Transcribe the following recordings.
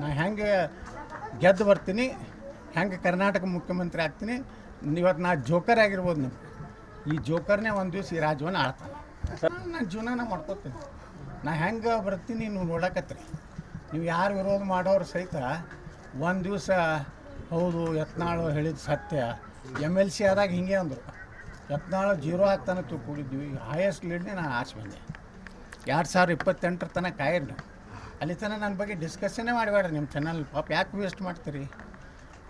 ನಾ ಹೆಂಗೆ ಗೆದ್ದು ಬರ್ತೀನಿ, ಹೆಂಗೆ ಕರ್ನಾಟಕ ಮುಖ್ಯಮಂತ್ರಿ ಆಗ್ತೀನಿ, ಇವತ್ತು ನಾ ಜೋಕರ್ ಆಗಿರ್ಬೋದು ನೀವು ಈ ಜೋಕರ್ನೇ ಒಂದು ದಿವಸ ಈ ರಾಜ್ಯವನ್ನು ಆಳ್ತಾನೆ. ನಾನು ಜೀವನನ ಮಾಡ್ಕೋತೀನಿ. ನಾ ಹೆಂಗೆ ಬರ್ತೀನಿ ನೀವು ನೋಡಕತ್ರಿ. ನೀವು ಯಾರು ವಿರೋಧ ಮಾಡೋರು ಸಹಿತ ಒಂದು ದಿವಸ, ಹೌದು, ಯತ್ನಾಳು ಹೇಳಿದ ಸತ್ಯ ಎಂ ಎಲ್ ಸಿ ಆದಾಗ ಹಿಂಗೆ ಅಂದರು. ಯತ್ನಾಳು ಜೀರೋ ಆಗ್ತಾನೆ ಕೂಡಿದ್ವಿ ಹೈಯೆಸ್ಟ್ ಲೀಡ್ನೇ ನಾನು ಆಚೆ ಬಂದೆ. ಎರಡು ಸಾವಿರ ಇಪ್ಪತ್ತೆಂಟರ ತನಕ ಕಾಯಿರಿ ಅಲ್ಲಿ ತನಕ ನನ್ನ ಬಗ್ಗೆ ಡಿಸ್ಕಷನ್ನೇ ಮಾಡಬೇಡ್ರಿ ನಿಮ್ಮ ಚಾನಲ್ ಪಾಪ ಯಾಕೆ ವೇಸ್ಟ್ ಮಾಡ್ತೀರಿ?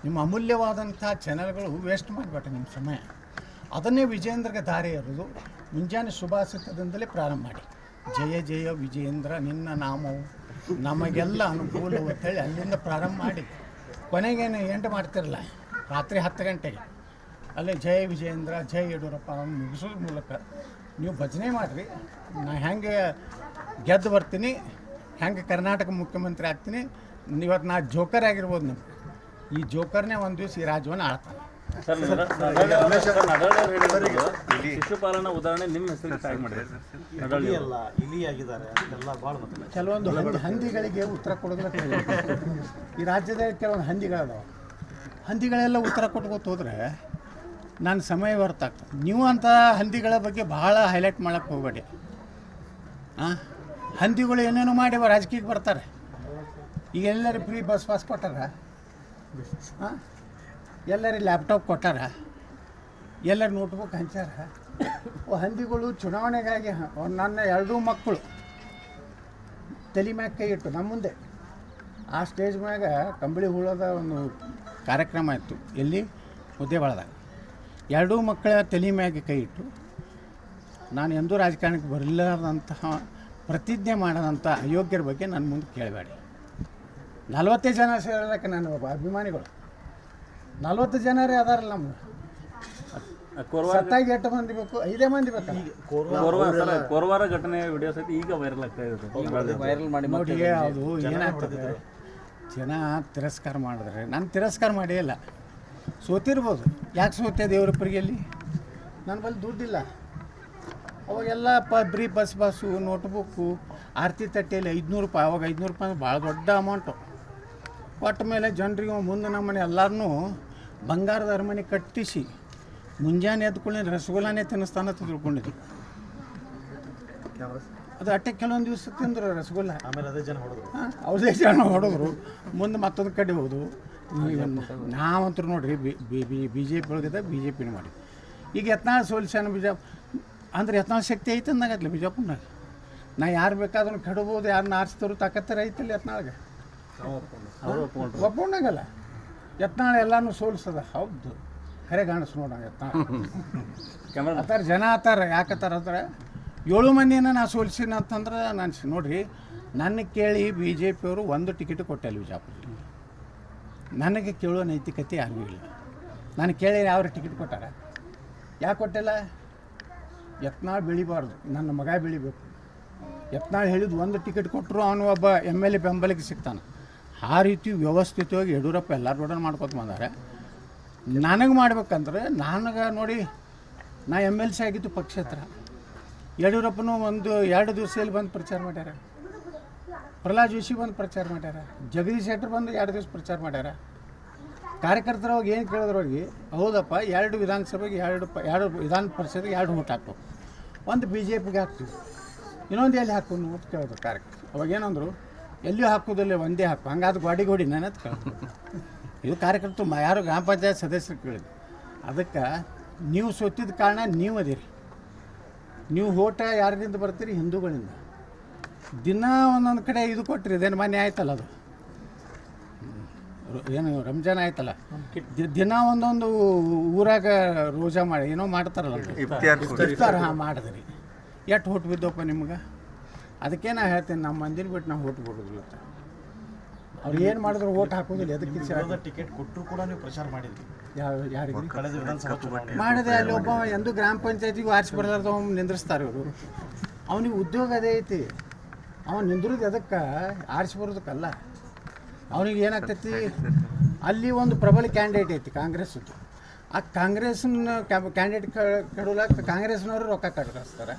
ನಿಮ್ಮ ಅಮೂಲ್ಯವಾದಂಥ ಚಾನಲ್ಗಳು ವೇಸ್ಟ್ ಮಾಡಬೇಡ್ರಿ ನಿಮ್ಮ ಸಮಯ. ಅದನ್ನೇ ವಿಜೇಂದ್ರಗೆ ದಾರಿ ಇರೋದು ಮುಂಜಾನೆ ಶುಭಾಸಿತದಿಂದಲೇ ಪ್ರಾರಂಭ ಮಾಡಿ. ಜಯ ಜಯ ವಿಜೇಂದ್ರ, ನಿನ್ನ ನಾಮವು ನಮಗೆಲ್ಲ ಅನುಕೂಲವು ಅಂತೇಳಿ ಅಲ್ಲಿಂದ ಪ್ರಾರಂಭ ಮಾಡಿ. ಕೊನೆಗೇನು ಎಂಟು ಮಾಡ್ತಿರಲ್ಲ ರಾತ್ರಿ ಹತ್ತು ಗಂಟೆಗೆ. ಅಲ್ಲೇ ಜಯ ವಿಜಯೇಂದ್ರ ಜಯ ಯಡಿಯೂರಪ್ಪ ಮುಗಿಸೋದ್ರ ಮೂಲಕ ನೀವು ಭಜನೆ ಮಾಡಿರಿ. ನಾ ಹೆಂಗೆ ಗೆದ್ದು ಬರ್ತೀನಿ ಹೆಂಗೆ ಕರ್ನಾಟಕ ಮುಖ್ಯಮಂತ್ರಿ ಆಗ್ತೀನಿ ಇವತ್ತು ನಾ ಜೋಕರ್ ಆಗಿರ್ಬೋದು ನಿಮ್ಗೆ. ಈ ಜೋಕರ್ನೇ ಒಂದು ದಿವಸ ಈ ರಾಜ್ಯವನ್ನು ಆಳ್ತಾನೆ. ಸರ್ ಶಿಶುಪಾಲನ ಉದಾಹರಣೆ ನಿಮ್ಮ ಹೆಸರಿಗೆ ಟ್ಯಾಗ್. ಎಲ್ಲ ಎಲ್ಲ ಭಾಳ ಕೆಲವೊಂದು ಹಂದಿ ಹಂದಿಗಳಿಗೆ ಉತ್ತರ ಕೊಡೋದಕ್ಕೆ ಈ ರಾಜ್ಯದಲ್ಲಿ ಕೆಲವೊಂದು ಹಂದಿಗಳದಾವ. ಹಂದಿಗಳೆಲ್ಲ ಉತ್ತರ ಕೊಟ್ಕೋತ ಹೋದ್ರೆ ನನ್ನ ಸಮಯ ವ್ಯರ್ಥ ಆಗ್ತದೆ ನೀವು ಅಂತ ಹಂದಿಗಳ ಬಗ್ಗೆ ಭಾಳ ಹೈಲೈಟ್ ಮಾಡಕ್ಕೆ ಹೋಗಬೇಡಿ. ಹಾಂ ಹಂದಿಗಳು ಏನೇನೋ ಮಾಡಿ ಅವ ರಾಜಕೀಯಕ್ಕೆ ಬರ್ತಾರೆ. ಈಗ ಎಲ್ಲರೂ ಫ್ರೀ ಬಸ್ ಪಾಸ್ ಕೊಟ್ಟಾರ? ಹಾಂ ಎಲ್ಲರೂ ಲ್ಯಾಪ್ಟಾಪ್ ಕೊಟ್ಟಾರ? ಎಲ್ಲರೂ ನೋಟ್ಬುಕ್ ಹಂಚಾರ ಹಂದಿಗಳು ಚುನಾವಣೆಗಾಗಿ ನನ್ನ ಎರಡೂ ಮಕ್ಕಳು. ತಲೆ ಮ್ಯಾಗ ಕೈ ಇಟ್ಟು ನಮ್ಮ ಮುಂದೆ. ಆ ಸ್ಟೇಜ್ ಮ್ಯಾಗ ಕಂಬಳಿ ಹುಳದ ಒಂದು ಕಾರ್ಯಕ್ರಮ ಇತ್ತು. ಎಲ್ಲಿ? ಮುದ್ದೇಬಾಳದಾಗ ಎರಡೂ ಮಕ್ಕಳ ತಲೆ ಮ್ಯಾಗೆ ಕೈ ಇಟ್ಟು ನಾನು ಎಂದೂ ರಾಜಕಾರಣಕ್ಕೆ ಬರಲಾರದಂತಹ ಪ್ರತಿಜ್ಞೆ ಮಾಡದಂಥ ಅಯೋಗ್ಯರ ಬಗ್ಗೆ ನನ್ನ ಮುಂದೆ ಕೇಳಬೇಡಿ. ನಲವತ್ತೇ ಜನ ಸೇರೋದಕ್ಕೆ ನಾನು ಒಬ್ಬ ಅಭಿಮಾನಿಗಳು. ನಲ್ವತ್ತು ಜನರೇ ಅದಾರಲ್ಲ ನಮ್ಗೆ. ಕೋರ್ವಾರ ಸತ್ತಾಗಿ ಎಷ್ಟು ಮಂದಿ ಬೇಕು? ಐದೇ ಮಂದಿ ಬೇಕು? ಕೋರ್ವಾರ ಘಟನೆ ವಿಡಿಯೋ ಸಹಿತ ಈಗ ವೈರಲ್ ಆಗ್ತಾ ಇದೆ ವೈರಲ್ ಮಾಡಿ ನೋಡಿ ಅದು ಏನಾಗ್ತದೆ? ಜನ ತಿರಸ್ಕಾರ ಮಾಡಿದ್ರೆ ನಾನು ತಿರಸ್ಕಾರ ಮಾಡೇ ಇಲ್ಲ. ಸೋತಿರ್ಬೋದು. ಯಾಕೆ ಸೋತೆ ದೇವ್ರ ಅಲ್ಲಿ ನನ್ನ ಬಳಿ ದುಡ್ಡಿಲ್ಲ. ಅವಾಗೆಲ್ಲ ಪ ಬ್ರೀ ಬಸ್, ಬಸ್ಸು, ನೋಟ್ಬುಕ್ಕು, ಆರತಿ ತಟ್ಟೆಯಲ್ಲಿ ಐದುನೂರು ರೂಪಾಯಿ, ಅವಾಗ ಐದುನೂರು ರೂಪಾಯಿ ಅಂದ್ರೆ ಭಾಳ ದೊಡ್ಡ ಅಮೌಂಟು. ಕೊಟ್ಟ ಮೇಲೆ ಜನರಿಗೆ ಮುಂದೆ ನಮ್ಮನೆ ಎಲ್ಲರನ್ನೂ ಬಂಗಾರದ ಅರಮನೆ ಕಟ್ಟಿಸಿ, ಮುಂಜಾನೆ ಎದ್ಕೊಳ್ಳಿ ರಸಗುಲ್ಲಾನೇ ತಿನ್ನಿಸ್ತಾನ ಅಂತ ತಿಳ್ಕೊಂಡಿದ್ವಿ. ಅದು ಅಟ್ಟೆ ಕೆಲವೊಂದು ದಿವಸ ತಿಂದರು ರಸಗುಲ್ಲ. ಆಮೇಲೆ ಅದೇ ಜನ ಹೊಡೆದ್ರು. ಅವ್ರದೇ ಜನ ಹೊಡೆದ್ರು. ಮುಂದೆ ಮತ್ತೊಂದು ಕಡೆ ಹೋದು ನಾವಂತೂ ನೋಡ್ರಿ B B B B J P ಒಳಗಿದ್ದ ಬಿ ಜೆ ಪಿನ ಮಾಡಿ ಈಗ ಯತ್ನಾಳ್ ಸೋಲ್ಸ್ಯಾನ ಬಿಜಾಪ್ ಅಂದ್ರೆ ಯತ್ನಾಳ್ ಶಕ್ತಿ ಐತೆ ಅಂದಾಗತ್ಲೆ ಬಿಜಾಪುರ್ನಾಗ. ನಾ ಯಾರು ಬೇಕಾದ್ರೂ ಕೆಡಬಹುದು ಯಾರನ್ನ ಆರಿಸ್ತಾರೋ ತಾಕತ್ತರ ಐತಲ್ಲ ಯತ್ನಾಳ್ಗೆ. ಒಪ್ಪಣ್ಣಾಗಲ್ಲ ಯತ್ನಾಳ ಎಲ್ಲಾನು ಸೋಲ್ಸದ. ಹೌದು. ಕರೆ ಕಾಣಿಸ್ ನೋಡ ಯತ್ನಾಳ್. ಆತಾರ ಜನ ಆತಾರ ಯಾಕತ್ತಾರ ಅಂದ್ರೆ ಏಳು ಮಂದಿನ ನಾ ಸೋಲ್ಸಿನ ಅಂತಂದ್ರೆ ನಾನು ನೋಡಿರಿ, ನನ್ನ ಕೇಳಿ ಬಿ ಜೆ ಪಿಯವರು ಒಂದು ಟಿಕೆಟ್ ಕೊಟ್ಟಲ್ಲ ವಿಜಾಪುರ ನನಗೆ ಕೇಳೋ ನೈತಿಕತೆ ಯಾರಿಗೂ ಇಲ್ಲ. ನಾನು ಕೇಳಿ ಯಾವ ಟಿಕೆಟ್ ಕೊಟ್ಟಾರ? ಯಾಕೆ ಕೊಟ್ಟಿಲ್ಲ? ಯತ್ನಾಳ್ ಬೆಳಿಬಾರ್ದು, ನನ್ನ ಮಗ ಬೆಳಿಬೇಕು. ಯತ್ನಾಳ್ ಹೇಳಿದ ಒಂದು ಟಿಕೆಟ್ ಕೊಟ್ಟರು ಅವನು ಒಬ್ಬ ಎಂ ಎಲ್ ಎ ಬೆಂಬಲಿಗೆ ಸಿಗ್ತಾನೆ. ಆ ರೀತಿ ವ್ಯವಸ್ಥಿತವಾಗಿ ಯಡಿಯೂರಪ್ಪ ಎಲ್ಲರ ದೊಡ್ಡ ಮಾಡ್ಕೊತ ಬಂದಾರೆ. ನನಗೆ ಮಾಡ್ಬೇಕಂದ್ರೆ, ನನಗೆ ನೋಡಿ, ನಾ ಎಂ ಎಲ್ ಸಿ ಆಗಿದ್ದು ಪಕ್ಷೇತರ. ಯಡಿಯೂರಪ್ಪನೂ ಒಂದು ಎರಡು ದಿವಸದಲ್ಲಿ ಬಂದು ಪ್ರಚಾರ ಮಾಡ್ಯಾರ. ಪ್ರಹ್ಲಾದ್ ಜೋಶಿ ಬಂದು ಪ್ರಚಾರ ಮಾಡ್ಯಾರ. ಜಗದೀಶ್ ಶೆಟ್ಟರ್ ಬಂದು ಎರಡು ದಿವಸ ಪ್ರಚಾರ ಮಾಡ್ಯಾರ. ಕಾರ್ಯಕರ್ತರ ಅವಾಗ ಏನು ಕೇಳಿದ್ರು ಅವ್ರಿಗೆ, ಹೌದಪ್ಪ, ಎರಡು ವಿಧಾನಸಭೆಗೆ ಎರಡು ಪ, ಎರಡು ವಿಧಾನ ಪರಿಷತ್ಗೆ ಎರಡು ಓಟ್ ಹಾಕು. ಒಂದು ಬಿ ಜೆ ಪಿಗೆ ಹಾಕ್ತೀವಿ. ಇನ್ನೊಂದು ಎಲ್ಲಿ ಹಾಕು ಅಂತ ಕೇಳಿದ್ರು ಕಾರ್ಯಕರ್ತರು. ಅವಾಗ ಏನಂದ್ರು ಎಲ್ಲಿಯೂ ಹಾಕೋದಿಲ್ಲ ಒಂದೇ ಹಾಕು. ಹಂಗಾದ್ರೆ ಗೋಡಿ ಗೋಡಿ ಅಂತ ಕೇಳಿದ್ರು. ಇದು ಕಾರ್ಯಕರ್ತರು ಯಾರು ಗ್ರಾಮ ಪಂಚಾಯತ್ ಸದಸ್ಯರು ಕೇಳಿದ್ರು. ಅದಕ್ಕೆ ನೀವು ಸೊತ್ತಿದ ಕಾರಣ ನೀವು ಅದಿರಿ. ನೀವು ಓಟ ಯಾರಿಂದ ಬರ್ತೀರಿ? ಹಿಂದೂಗಳಿಂದ. ದಿನ ಒಂದೊಂದು ಕಡೆ ಇದು ಕೊಟ್ಟಿರಿ ಇದೇನು ಮನೆ ಆಯ್ತಲ್ಲ ಅದು? ಏನು ರಂಜಾನ್ ಆಯ್ತಲ್ಲ? ದಿನ ಒಂದೊಂದು ಊರಾಗ ರೋಜಾ ಮಾಡಿ ಏನೋ ಮಾಡ್ತಾರಲ್ಲ. ಇಫ್ತಾರ್ ಹಾಂ ಮಾಡಿದ್ರಿ. ಎಷ್ಟು ಹೊಟ್ಟು ಬಿದ್ದಪ್ಪ ನಿಮ್ಗೆ? ಅದಕ್ಕೆ ನಾ ಹೇಳ್ತೀನಿ ನಮ್ಮ ಮಂದಿನ ಬಿಟ್ಟು ನಾವು ಹೊಟ್ಟು ಬಿಡೋದಿಲ್ಲ. ಅವ್ರು ಏನು ಮಾಡಿದ್ರು ಓಟ್ ಹಾಕೋದಿಲ್ಲ ಅದಕ್ಕೆ ಟಿಕೆಟ್ ಕೊಟ್ಟರು ಕೂಡ ನೀವು ಪ್ರಚಾರ ಮಾಡಿದ್ರಿ. ಯಾವ ಯಾರಿಗೆ ಕಳೆದ ವಿಧಾನಸಭಾ ಚುನಾವಣೆ. ಮಾಡಿದೆ ಅಲ್ಲಿ ಒಬ್ಬ ಎಂದು ಗ್ರಾಮ ಪಂಚಾಯತಿಗೂ ಆರ್ಸಿ ಬರಲಾರ್ದ ನಿಂದ್ರಿಸ್ತಾರೆ ಇವರು. ಅವನಿಗೆ ಉದ್ಯೋಗ ಅದೇ ಐತಿ. ಅವನು ನಿಂದ್ರದು ಎದಕ್ಕೆ? ಆರಿಸಿ ಬರೋದಕ್ಕಲ್ಲ. ಅವನಿಗೆ ಏನಾಗ್ತೈತಿ? ಅಲ್ಲಿ ಒಂದು ಪ್ರಬಲ ಕ್ಯಾಂಡಿಡೇಟ್ ಐತಿ ಕಾಂಗ್ರೆಸ್ದು ಆ ಕಾಂಗ್ರೆಸ್ನ ಕ್ಯಾಂಡಿಡೇಟ್ ಕೆಡಲಾಕ ಕಾಂಗ್ರೆಸ್ನವರು ರೊಕ್ಕ ಕಟ್ಕಳಿಸ್ತಾರೆ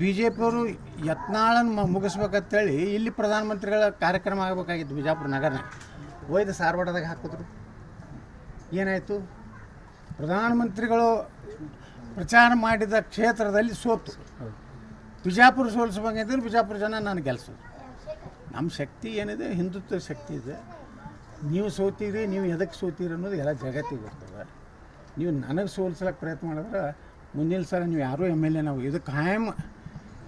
ಬಿ ಜೆ ಪಿಯವರು ಯತ್ನಾಳನ್ನು ಮುಗಿಸ್ಬೇಕಂತೇಳಿ ಇಲ್ಲಿ ಪ್ರಧಾನಮಂತ್ರಿಗಳ ಕಾರ್ಯಕ್ರಮ ಆಗಬೇಕಾಗಿತ್ತು ಬಿಜಾಪುರ ನಗರನ. ಒಯ್ದು ಸಾರ್ವಾಡದಾಗ ಹಾಕಿದ್ರು. ಏನಾಯಿತು? ಪ್ರಧಾನಮಂತ್ರಿಗಳು ಪ್ರಚಾರ ಮಾಡಿದ ಕ್ಷೇತ್ರದಲ್ಲಿ ಸೋತು. ಬಿಜಾಪುರ ಸೋಲಿಸ್ಬೇಕಂದ್ರೆ ಬಿಜಾಪುರ ಜನ ನಾನು ಗೆಲ್ಸೋದು ನಮ್ಮ ಶಕ್ತಿ ಏನಿದೆ? ಹಿಂದುತ್ವ ಶಕ್ತಿ ಇದೆ. ನೀವು ಸೋತೀರಿ, ನೀವು ಎದಕ್ಕೆ ಸೋತೀರಿ ಅನ್ನೋದು ಎಲ್ಲ ಜಗತ್ತಿಗೆ ಬರ್ತದೆ ನೀವು ನನಗೆ ಸೋಲ್ಸಲಕ್ಕೆ ಪ್ರಯತ್ನ ಮಾಡಿದ್ರೆ ಮುಂದಿನ ಸಲ ನೀವು ಯಾರೂ ಎಂ ಎಲ್ ಎ ನಾವು ಇದು ಕಾಯಂ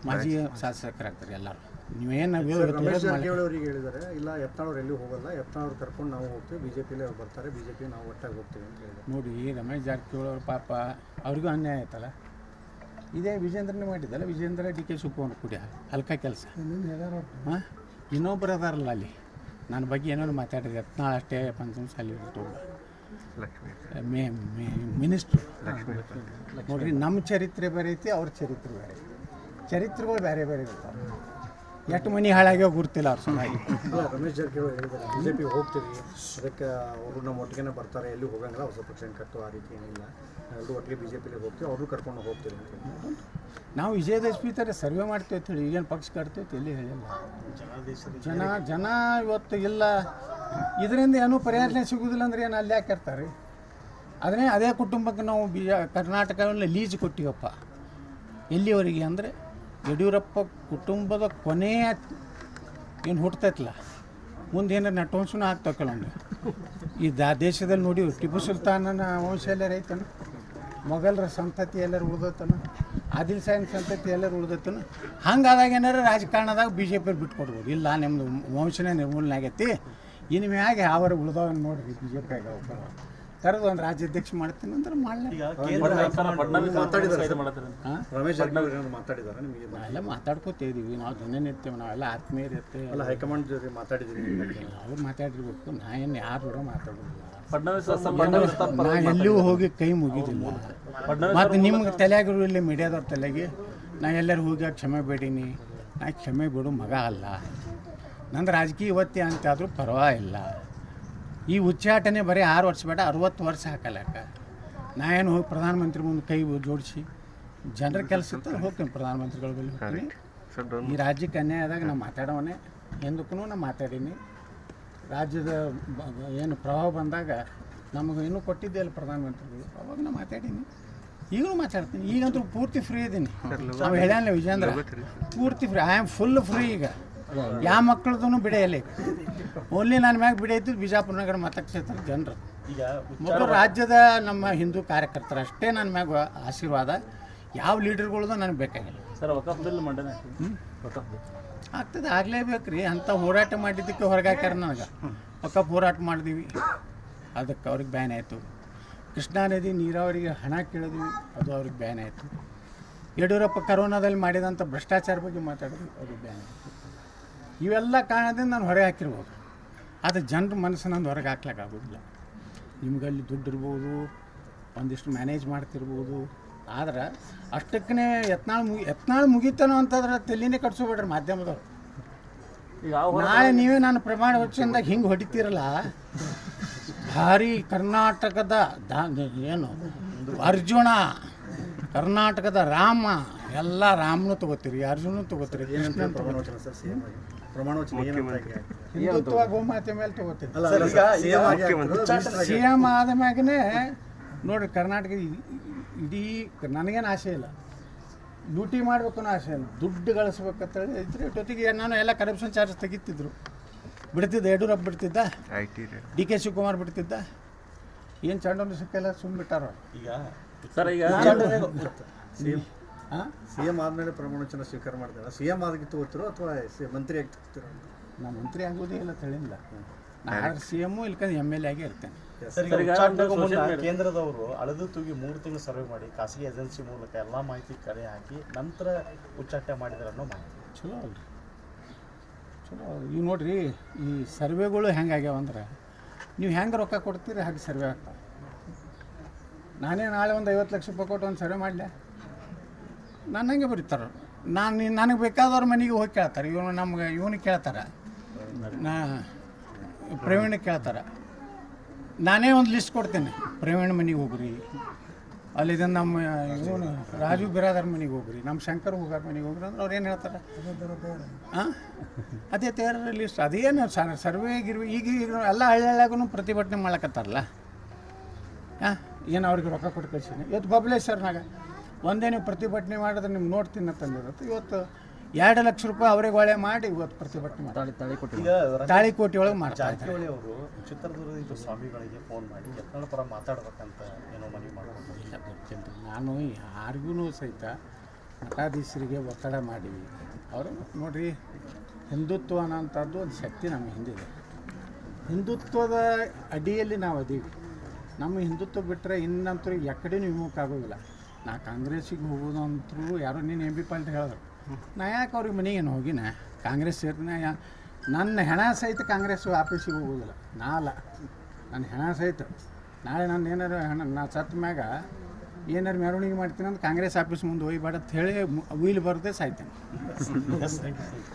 ಮಾಜಿ ಶಾಸಕರಾಗ್ತಾರೆ ಎಲ್ಲರೂ. ನೀವೇನು ಅವರಿಗೆ ಹೇಳಿದ್ದಾರೆ ಇಲ್ಲ ಯತ್ನಾಳವ್ರು ಎಲ್ಲಿ ಹೋಗಲ್ಲ ಯತ್ನಾಳವ್ರು ಕರ್ಕೊಂಡು ನಾವು ಹೋಗ್ತೀವಿ ಬಿ ಜೆ ಪಿಲೇ ಅವ್ರು ಬರ್ತಾರೆ ಬಿ ಜೆ ಪಿ ನಾವು ಒಟ್ಟಾಗಿ ಹೋಗ್ತೀವಿ ಅಂತ ಹೇಳಿದ್ರು ನೋಡಿ ರಮೇಶ್ ಜಾರಕಿಹೊಳಿ ಅವ್ರ ಪಾಪ ಅವ್ರಿಗೂ ಅನ್ಯಾಯ ಆಯ್ತಲ್ಲ? ಇದೇ ವಿಜೇಂದ್ರನೇ ಮಾಡಿದ್ದಲ್ಲ ವಿಜೇಂದ್ರ ಡಿ ಕೆ ಶಿವಕುಮಾರ್ ಕುಡಿಯ ಹಲ್ಕ ಕೆಲಸ. ಹಾಂ? ಇನ್ನೊಬ್ಬರು ಅದಾರಲ್ಲ ಅಲ್ಲಿ. ನನ್ನ ಬಗ್ಗೆ ಏನಾದ್ರು ಮಾತಾಡಿದ್ರೆ ಯತ್ನಾಳ ಅಷ್ಟೇ ಪಂಚಮಸಾಲಿ ಮೇ ಮೇ ಮಿನಿಸ್ಟ್ರು. ನೋಡ್ರಿ ನಮ್ಮ ಚರಿತ್ರೆ ಬೇರೆ ಐತಿ ಅವ್ರ ಚರಿತ್ರೆ ಬೇರೆ ಐತಿ ಚರಿತ್ರೆಗಳು ಬೇರೆ ಬೇರೆ ಇರ್ತಾವೆ ಎಷ್ಟು ಮನೆ ಹಾಳಾಗ್ಯೋ ಗುರ್ತಿಲ್ಲ ಅವ್ರು ಸುಮ್ಮನೆ ರಮೇಶ್ ಜಾರಕಿಹೊಳಿ ಹೇಳಿದ್ದಾರೆ ಬಿ ಜೆ ಪಿ ಹೋಗ್ತೀವಿ ಅದಕ್ಕೆ ಅವರು ನಮ್ಮ ಒಟ್ಟಿಗೆ ಬರ್ತಾರೆ ಎಲ್ಲಿ ಹೋಗಂಗಿಲ್ಲ ಹೊಸ ಪಕ್ಷ ಕಟ್ಟು ಆ ರೀತಿ ಏನಿಲ್ಲ. ಎಲ್ಲರೂ ಒಟ್ಟಿಗೆ ಬಿ ಜೆ ಪಿಲಿ ಹೋಗ್ತೀವಿ ಅವರು ಕರ್ಕೊಂಡು ಹೋಗ್ತೀವಿ ಅಂತ. ನಾವು ವಿಜಯದಶಮಿ ಥರ ಸರ್ವೆ ಮಾಡ್ತೇವೆ ಅಂತ ಹೇಳಿ ಈಗೇನು ಪಕ್ಷ ಕಟ್ತೇವೆ ಎಲ್ಲಿ ಹೇಳಿಲ್ಲ. ಜನ ಜನ ಇವತ್ತು ಇಲ್ಲ. ಇದರಿಂದ ಏನೂ ಪರಿಹಾರನೇ ಸಿಗೋದಿಲ್ಲ ಅಂದ್ರೆ ಏನು ಅಲ್ಲಿ ಹಾಕಿರ್ತಾರೆ ಅದನ್ನೇ ಅದೇ ಕುಟುಂಬಕ್ಕೆ ನಾವು ಬೀಜ ಕರ್ನಾಟಕವನ್ನು ಲೀಜ್ ಕೊಟ್ಟಿವಪ್ಪ. ಎಲ್ಲಿವರೆಗೆ ಅಂದರೆ ಯಡಿಯೂರಪ್ಪ ಕುಟುಂಬದ ಕೊನೆಯ ಏನು ಹುಟ್ಟತೈತಲ್ಲ ಮುಂದೆ ಏನಾರು ನಟವಂಶನೂ ಆಗ್ತಾವೆ ಕೆಲವೊಂದು ಈ ದಾ ದೇಶದಲ್ಲಿ ನೋಡಿ ಟಿಪ್ಪು ಸುಲ್ತಾನನ ವಂಶ ಎಲ್ಲರೂ ಐತನ? ಮೊಘಲರ ಸಂತತಿ ಎಲ್ಲರೂ ಉಳ್ದತನ? ಆದಿಲ್ ಸಾಯನ್ ಸಂತತಿ ಎಲ್ಲರೂ ಉಳ್ದತನ? ಹಂಗಾದಾಗ ಏನಾರು ರಾಜಕಾರಣದಾಗ ಬಿ ಜೆ ಪಿ ಬಿಟ್ಕೊಡ್ಬೋದು. ಇಲ್ಲ ನಿಮ್ಮದು ವಂಶನೇ ನಿರ್ಮೂಲನೆ ಆಗೈತಿ. ಇನ್ನು ಮ್ಯಾಗೆ ಯಾವಾಗ ಉಳ್ದವ ನೋಡ್ರಿ ಬಿ ಜೆ ಪಿಯಾಗ ಕರೆದು ಒಂದು ರಾಜ್ಯಾಧ್ಯಕ್ಷ ಮಾಡ್ತೀನಿ ಅಂದ್ರೆ ಮಾಡಲಿ. ರಮೇಶ್ ಮಾತಾಡಿದ್ದಾರೆ ನಿಮಗೆ ಮಾತಾಡ್ಕೋತಾ ಇದೀವಿ. ನಾವು ದಿನನಿತ್ಯ ನಾವೆಲ್ಲ ಆತ್ಮೀಯರು ಇರ್ತೇವೆ ಎಲ್ಲ ಹೈಕಮಾಂಡ್ ಜೊತೆ ಮಾತಾಡಿದ್ದೀರಿ ಅವ್ರು ಮಾತಾಡಿರ್ಬೇಕು. ನಾ ಏನು ಯಾರು ಕೂಡ ಮಾತಾಡೋದಿಲ್ಲ. ನಾ ಎಲ್ಲಿಯೂ ಹೋಗಿ ಕೈ ಮುಗಿದಿಲ್ಲ. ಮತ್ತು ನಿಮ್ಗೆ ತಲೆಯಾಗಿರು ಇಲ್ಲಿ ಮೀಡಿಯಾದವ್ರ ತಲೆಗೆ ನಾ ಎಲ್ಲರೂ ಹೋಗಿ ಕ್ಷಮೆ ಬೇಡೀನಿ. ನಾ ಕ್ಷಮೆ ಬಿಡು ಮಗ ಅಲ್ಲ. ನಂದು ರಾಜಕೀಯ ಇವತ್ತೇ ಅಂತಾದರೂ ಪರವಾಗಿಲ್ಲ. ಈ ಉಚ್ಚಾಟನೆ ಬರೀ ಆರು ವರ್ಷ ಬೇಡ ಅರವತ್ತು ವರ್ಷ ಹಾಕಲಕ್ಕ ನಾ ಏನು ಹೋಗಿ ಪ್ರಧಾನಮಂತ್ರಿ ಮುಂದೆ ಕೈ ಜೋಡಿಸಿ ಜನರ ಕೆಲಸ ಇತ್ತು ಹೋಗ್ತೀನಿ ಪ್ರಧಾನಮಂತ್ರಿಗಳ ಬಳಿ ಹೋಗ್ತೀನಿ. ಈ ರಾಜ್ಯಕ್ಕೆ ಅನ್ಯಾಯ ಆದಾಗ ನಾ ಮಾತಾಡೋವನೇ ಎಂದಕ್ಕೂ ನಾ ಮಾತಾಡೀನಿ. ರಾಜ್ಯದ ಏನು ಪ್ರಭಾವ ಬಂದಾಗ ನಮಗೆ ಇನ್ನೂ ಕೊಟ್ಟಿದ್ದೆ ಅಲ್ಲ ಪ್ರಧಾನಮಂತ್ರಿಗಳು ಅವಾಗ ನಾ ಮಾತಾಡೀನಿ. ಈಗಲೂ ಮಾತಾಡ್ತೀನಿ ಈಗಂತೂ ಪೂರ್ತಿ ಫ್ರೀ ಇದ್ದೀನಿ ನಾವು ಹೇಳ್ಯಾನ ವಿಜೇಂದ್ರ ಪೂರ್ತಿ free I am full free ಈಗ. ಯಾವ ಮಕ್ಕಳದೂ ಬಿಡೆಯಲ್ಲಿ ಓನ್ಲಿ ನನ್ನ ಮ್ಯಾಗ ಬಿಡೆ ಇದ್ದು ಬಿಜಾಪುರ ನಗರ ಮತಕ್ಷೇತ್ರದ ಜನರು. ಈಗ ಮತ್ತು ರಾಜ್ಯದ ನಮ್ಮ ಹಿಂದೂ ಕಾರ್ಯಕರ್ತರು ಅಷ್ಟೇ ನನ್ನ ಮ್ಯಾಗ ಆಶೀರ್ವಾದ. ಯಾವ ಲೀಡರ್ಗಳದು ನನಗೆ ಬೇಕಾಗಿಲ್ಲ. ಸರ್ ಆಗ್ತದೆ. ಆಗಲೇಬೇಕು ರೀ ಅಂಥ ಹೋರಾಟ ಮಾಡಿದ್ದಕ್ಕೆ ಹೊರಗೆ ಹಾಕ್ಯಾರ ನನಗೆ ಒಕ್ಕಪ್ಪ ಹೋರಾಟ ಮಾಡಿದೀವಿ. ಅದಕ್ಕೆ ಅವ್ರಿಗೆ ಬ್ಯಾನ್ ಆಯಿತು. ಕೃಷ್ಣಾ ನದಿ ನೀರಾವರಿಗೆ ಹಣ ಕೇಳಿದ್ವಿ. ಅದು ಅವ್ರಿಗೆ ಬ್ಯಾನ್ ಆಯಿತು. ಯಡಿಯೂರಪ್ಪ ಕರೋನಾದಲ್ಲಿ ಮಾಡಿದಂಥ ಭ್ರಷ್ಟಾಚಾರ ಬಗ್ಗೆ ಮಾತಾಡಿದ್ವಿ ಅವ್ರಿಗೆ ಬ್ಯಾನ್ ಆಯಿತು. ಇವೆಲ್ಲ ಕಾರಣದಿಂದ ನಾನು ಹೊರಗೆ ಹಾಕಿರ್ಬೋದು. ಆದರೆ ಜನರ ಮನಸ್ಸು ನಂದು ಹೊರಗೆ ಹಾಕ್ಲಿಕ್ಕಾಗೋದಿಲ್ಲ ನಿಮಗಲ್ಲಿ ದುಡ್ಡು ಇರ್ಬೋದು ಒಂದಿಷ್ಟು ಮ್ಯಾನೇಜ್ ಮಾಡ್ತಿರ್ಬೋದು. ಆದ್ರೆ ಅಷ್ಟಕ್ಕೇ ಯತ್ನಾಳ್ ಮುಗಿ ಯತ್ನಾಳ್ ಮುಗಿತಾನೋ ಅಂತಂದ್ರೆ ತಲೆನೇ ಕಟ್ಸೋಬೇಡ್ರಿ ಮಾಧ್ಯಮದವ್ರು. ನಾಳೆ ನೀವೇ ನಾನು ಪ್ರಮಾಣ ವಚನದಾಗ ಹಿಂಗೆ ಹೊಡಿತೀರಲ್ಲ? ಭಾರಿ ಕರ್ನಾಟಕದ ದಾ ಏನು ಅರ್ಜುನ ಕರ್ನಾಟಕದ ರಾಮ ಎಲ್ಲ ರಾಮನು ತಗೋತೀರಿ ಅರ್ಜುನೂ ತಗೋತೀರಿ. ಹಿಂದುತ್ವ ಗೋಮಾತೆ ಮೇಲೆ ತಗೋತೀರಿ. ಅಲ್ಲ ಅಲ್ಲ ಸರ್, CM ಆಗಿ ಸಿ ಎಂ ಆದ ಮ್ಯಾಗನೇ ನೋಡ್ರಿ ಕರ್ನಾಟಕ ಇಡೀ ನನಗೇನು ಆಸೆ ಇಲ್ಲ. ಡ್ಯೂಟಿ ಮಾಡ್ಬೇಕು ಅನ್ನೋ ಆಸೆ ಇಲ್ಲ. ದುಡ್ಡು ಗಳಿಸ್ಬೇಕಂತೇಳಿ ಇದ್ರೆ ಜೊತೆಗೆ ನಾನು ಎಲ್ಲ ಕರಪ್ಷನ್ ಚಾರ್ಜ್ ತೆಗಿತಿದ್ರು. ಬಿಡ್ತಿದ್ದ? ಯಡಿಯೂರಪ್ಪ ಬಿಡ್ತಿದ್ದ? ಡಿ ಕೆ ಶಿವಕುಮಾರ್ ಬಿಡ್ತಿದ್ದ? ಏನು ಚಂಡನ್ನು ಸಿಕ್ಕೆಲ್ಲ ಸುಮ್ಮನೆ ಬಿಟ್ಟಾರ? ಈಗ ಸರ್ ಈಗ ಹಾಂ ಸಿಎಂ ಆದಮೇಲೆ ಪ್ರಮಾಣ ವಚನ ಸ್ವೀಕಾರ ಮಾಡ್ತಾರೆ? ಸಿಎಂ ಆಗಿ ತಗೋತಿರೋ ಅಥವಾ ಸಿ- ಮಂತ್ರಿ ಆಗಿ ತಗೋತಿರೋ? ನಾನು ಮಂತ್ರಿ ಆಗೋದೇ ಇಲ್ಲ ತಳಿಂದ ನಾನು ಸಿ ಎಮ್ಮು ಇಲ್ಕಂದ್ರೆ ಎಂ ಎಲ್ ಎ ಆಗೇ ಇರ್ತೇನೆ. ಕೇಂದ್ರದವರು ಅಳೆದು ತೂಗಿ ಮೂರು ತಿಂಗಳು ಸರ್ವೆ ಮಾಡಿ ಖಾಸಗಿ ಏಜೆನ್ಸಿ ಮೂಲಕ ಎಲ್ಲ ಮಾಹಿತಿ ಕಲೆ ಹಾಕಿ ನಂತರ ಉಚ್ಚಾಟ ಮಾಡಿದ್ರೆ ಅನ್ನೋ ಮಾಹಿತಿ. ಚಲೋ ಅಲ್ರಿ. ಚಲೋ ಈಗ ನೋಡ್ರಿ ಈ ಸರ್ವೆಗಳು ಹೆಂಗಾಗ್ಯಾವ ಅಂದ್ರೆ ನೀವು ಹೆಂಗೆ ರೊಕ್ಕ ಕೊಡ್ತೀರಿ ಹಾಗೆ ಸರ್ವೆ ಆಗ್ತಾವೆ. ನಾನೇ ನಾಳೆ ಒಂದು ಐವತ್ತು ಲಕ್ಷ ರೂಪಾಯಿ ಕೊಟ್ಟು ಒಂದು ಸರ್ವೆ ಮಾಡಲೆ? ನಾನು ಹಂಗೆ ಬರೀತಾರೆ. ನಾನು ನನಗೆ ಬೇಕಾದವ್ರ ಮನೆಗೆ ಹೋಗಿ ಕೇಳ್ತಾರೆ. ಇವನು ನಮ್ಗೆ ಇವನು ಕೇಳ್ತಾರೆ. ನಾ ಪ್ರವೀಣ್ ಕೇಳ್ತಾರೆ. ನಾನೇ ಒಂದು ಲಿಸ್ಟ್ ಕೊಡ್ತೇನೆ. ಪ್ರವೀಣ್ ಮನೆಗೆ ಹೋಗ್ರಿ. ಇದನ್ನು ನಮ್ಮ ಇವನು ರಾಜು ಬಿರಾದರ್ ಮನೆಗೆ ಹೋಗ್ರಿ. ನಮ್ಮ ಶಂಕರ್ ಹೋಗಾರ ಮನೆಗೆ ಹೋಗ್ರಿ ಅಂದ್ರೆ ಅವ್ರು ಏನು ಹೇಳ್ತಾರೆ? ಹಾಂ ಅದೇ ತೇರ ಲಿಸ್ಟ್ ಅದೇನು ಸರ್, ಸರ್ವೆ ಗಿರ್ವೆ ಈಗ ಈಗ ಎಲ್ಲ ಹಳ್ಳಿಯಾಗೂ ಪ್ರತಿಭಟನೆ ಮಾಡಕತ್ತಾರಲ್ಲ? ಹಾಂ ಏನು ಅವ್ರಿಗೆ ರೊಕ್ಕ ಕೊಟ್ಟು ಕಳ್ಸೀನಿ ಇವತ್ತು ಬಬಲೇಶ್ವರ್ನಾಗ ಒಂದೇ ನೀವು ಪ್ರತಿಭಟನೆ ಮಾಡಿದ್ರೆ ನಿಮ್ಗೆ ನೋಡ್ತೀನಿ ಅಂತಂದಿರುತ್ತೆ ಇವತ್ತು ಎರಡು ಲಕ್ಷ ರೂಪಾಯಿ ಅವ್ರಿಗೆ ಒಳ್ಳೆ ಮಾಡಿ ಇವತ್ತು ಪ್ರತಿಭಟನೆ ಮಾಡಿ ಈಗ ತಾಳಿಕೋಟಿ ಒಳಗೆ ಜಾರಕಿಹೊಳಿ ಅವರು ಚಿತ್ರದುರ್ಗದ ಇದು ಸ್ವಾಮಿಗಳಿಗೆ ಫೋನ್ ಮಾಡಿ ಯತ್ನಾಳ ಪರ ಮಾತಾಡ್ಬೇಕಂತ ಏನೋ ಮನವಿ ಮಾಡ್ಕೊಂಡು ನಾನು ಯಾರಿಗೂ ಸಹಿತ ಮಠಾಧೀಶರಿಗೆ ಒತ್ತಡ ಮಾಡಿ ಅವರು ನೋಡ್ರಿ ಹಿಂದುತ್ವ ಅನ್ನೋಂಥದ್ದು ಒಂದು ಶಕ್ತಿ ನಮ್ಮ ಹಿಂದಿದೆ. ಹಿಂದುತ್ವದ ಅಡಿಯಲ್ಲಿ ನಾವು ಅದೀವಿ. ನಮ್ಮ ಹಿಂದುತ್ವ ಬಿಟ್ಟರೆ ಇನ್ನಂತೂ ಎಕಡೆನೂ ವಿಮುಖ ಆಗೋದಿಲ್ಲ. ನಾ ಕಾಂಗ್ರೆಸ್ಸಿಗೆ ಹೋಗೋದಂತರೂ ಯಾರೋ ನೀನು ಎಂ ಬಿ ಅಂತ ಹೇಳಿದ್ರು. ನಾ ಯಾಕೆ ಅವ್ರಿಗೆ ಮನೆಗೇನು ಹೋಗಿನ? ಕಾಂಗ್ರೆಸ್ ಸೇರಿನ ನನ್ನ ಹೆಣ ಸಹಿತ ಕಾಂಗ್ರೆಸ್ ಆಫೀಸಿಗೆ ಹೋಗೋದಿಲ್ಲ. ನಾ ಅಲ್ಲ. ನನ್ನ ಹೆಣ ಸಹಿತ. ನಾಳೆ ನಾನು ಏನಾರು ಹೆಣ ನಾ ಸತ್ತ ಮ್ಯಾಗ ಏನಾರು ಮೆರವಣಿಗೆ ಮಾಡ್ತೀನಿ ಅಂತ ಕಾಂಗ್ರೆಸ್ ಆಫೀಸ್ ಮುಂದೆ ಹೋಗ್ಬೇಡ ಅಂತ ಹೇಳಿ ಉಯ್ಲು ಬರದೆ ಸಾಯ್ತೇನೆ.